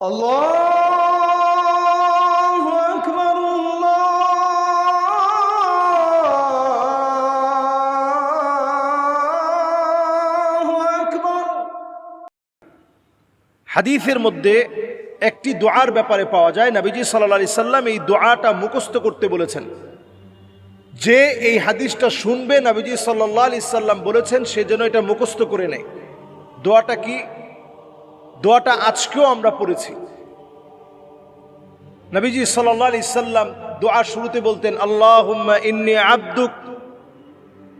الله أكبر الله أكبر হাদিসের মধ্যে একটি দোয়ার ব্যাপারে পাওয়া যায় নবীজি সাল্লা সাল্লাম এই দোয়াটা মুখস্থ করতে বলেছেন যে এই হাদিসটা শুনবে নবীজি সাল্লাহ আলি সাল্লাম বলেছেন সে যেন এটা মুখস্থ করে নেয় দোয়াটা কি দোয়াটা আজকেও আমরা পড়েছি নবীজি সাল্লাহ আলি সাল্লাম দোয়ার শুরুতে বলতেন আল্লাহ ইন্নি আব্দুক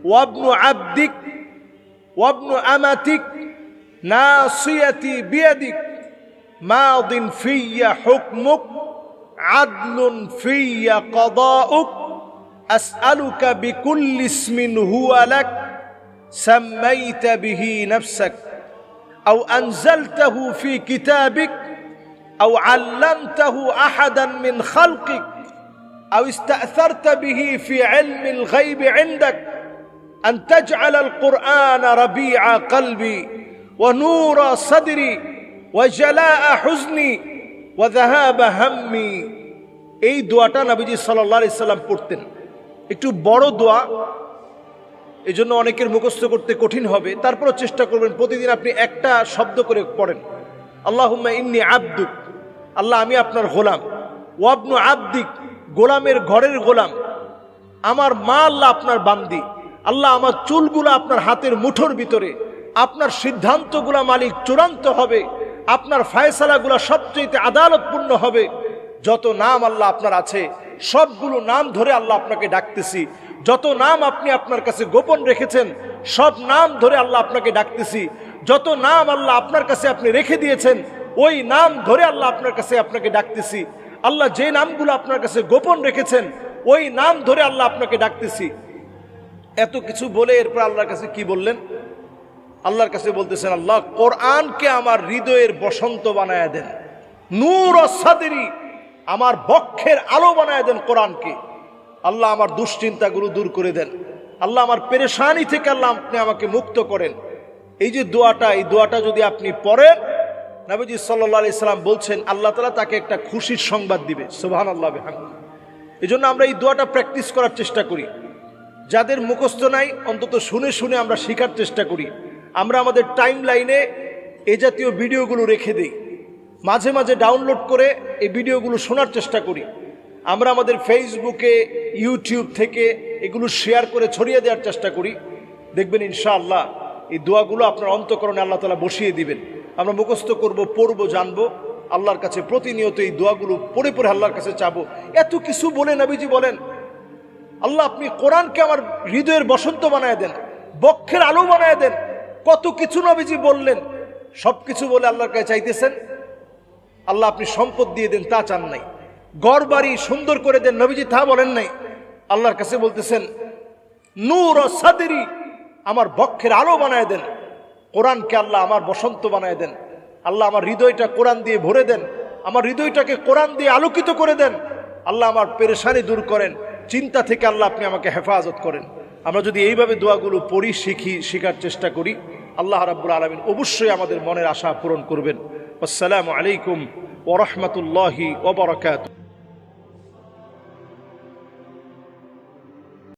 ওয়াবনু আব্দিক ওয়াবনু আমাতিক ناصيتي بيدك ماض في حكمك عدل في قضاؤك اسالك بكل اسم هو لك سميت به نفسك او انزلته في كتابك او علمته احدا من خلقك او استاثرت به في علم الغيب عندك ان تجعل القران ربيع قلبي ونور صدري وجلاء حزني وذهاب همي এই দোয়াটা নবীজি সাল্লাল্লাহু আলাইহি সাল্লাম পড়তেন একটু বড় দোয়া এই জন্য অনেকের মুখস্থ করতে কঠিন হবে। তারপরও চেষ্টা করবেন, প্রতিদিন আপনি একটা শব্দ করে পড়েন। আল্লাহুম্মা ইন্নি আব্দুক, আল্লাহ আমি আপনার গোলাম। ওয়াবনু আব্দিক, গোলামের ঘরের গোলাম। আমার মা আল্লাহ আপনার বান্দি। আল্লাহ আমার চুলগুলো আপনার হাতের মুঠোর ভিতরে। আপনার সিদ্ধান্তগুলা মালিক চূড়ান্ত হবে। আপনার ফায়সালাগুলা সবচেয়ে আদালতপূর্ণ হবে। যত নাম আল্লাহ আপনার আছে, সবগুলো নাম ধরে আল্লাহ আপনাকে ডাকতেছি। যত নাম আপনি আপনার কাছে গোপন রেখেছেন, সব নাম ধরে আল্লাহ আপনাকে ডাকতেছি। যত নাম আল্লাহ আপনার কাছে আপনি রেখে দিয়েছেন, ওই নাম ধরে আল্লাহ আপনার কাছে আপনাকে ডাকতেছি। আল্লাহ যে নামগুলো আপনার কাছে গোপন রেখেছেন, ওই নাম ধরে আল্লাহ আপনাকে ডাকতেছি। এত কিছু বলে এরপর আল্লাহর কাছে কি বললেন? আল্লাহর কাছে বলতেছেন, আল্লাহ, কোরআনকে আমার হৃদয়ের বসন্ত বানায় দেন। নূর সাদেরি আমার বক্ষের আলো বানায় দেন কোরআনকে। আল্লাহ আমার দুশ্চিন্তাগুলো দূর করে দেন। আল্লাহ আমার পেরেশানি থেকে আল্লাহ আপনি আমাকে মুক্ত করেন। এই যে দোয়াটা, এই দোয়াটা যদি আপনি পড়েন, নবীজি সাল্লাহ আলি সাল্লাম বলছেন, আল্লাহ তালা তাকে একটা খুশির সংবাদ দিবে। সুবাহান আল্লাহ এই জন্য আমরা এই দোয়াটা প্র্যাকটিস করার চেষ্টা করি। যাদের মুখস্থ নাই, অন্তত শুনে শুনে আমরা শেখার চেষ্টা করি। আমরা আমাদের টাইম লাইনে এ জাতীয় ভিডিওগুলো রেখে দিই। মাঝে মাঝে ডাউনলোড করে এই ভিডিওগুলো শোনার চেষ্টা করি। আমরা আমাদের ফেসবুকে ইউটিউব থেকে এগুলো শেয়ার করে ছড়িয়ে দেওয়ার চেষ্টা করি। দেখবেন ইনশাআল্লাহ এই দোয়াগুলো আপনার অন্তকরণে আল্লাহ তালা বসিয়ে দিবেন। আমরা মুখস্থ করব, পড়ব, জানব। আল্লাহর কাছে প্রতিনিয়ত এই দোয়াগুলো পড়ে পড়ে আল্লাহর কাছে চাবো। এত কিছু বলে নবীজি বলেন, আল্লাহ, আপনি কোরআনকে আমার হৃদয়ের বসন্ত বানায় দেন, বক্ষের আলো বানায় দেন। কত কিছু নবীজি বললেন সব কিছু বলে আল্লাহর কাছে চাইতেছেন। আল্লাহ, আপনি সম্পদ দিয়ে দেন, তা চান নাই। গড় বাড়ি সুন্দর করে দেন নবীজি, তা বলেন নাই। আল্লাহর কাছে বলতেছেন, নূর ও সাদেরি আমার বক্ষের আলো বানায় দেন। কোরআনকে আল্লাহ আমার বসন্ত বানায় দেন। আল্লাহ আমার হৃদয়টা কোরআন দিয়ে ভরে দেন। আমার হৃদয়টাকে কোরআন দিয়ে আলোকিত করে দেন। আল্লাহ আমার পেরেশানি দূর করেন। চিন্তা থেকে আল্লাহ আপনি আমাকে হেফাজত করেন। আমরা যদি এইভাবে দোয়াগুলো পড়ি, শিখি, শেখার চেষ্টা করি, আল্লাহ রাব্বুল আলমিন অবশ্যই আমাদের মনের আশা পূরণ করবেন। আসসালামু আলাইকুম ওরহমতুল্লাহি ওবরাকাত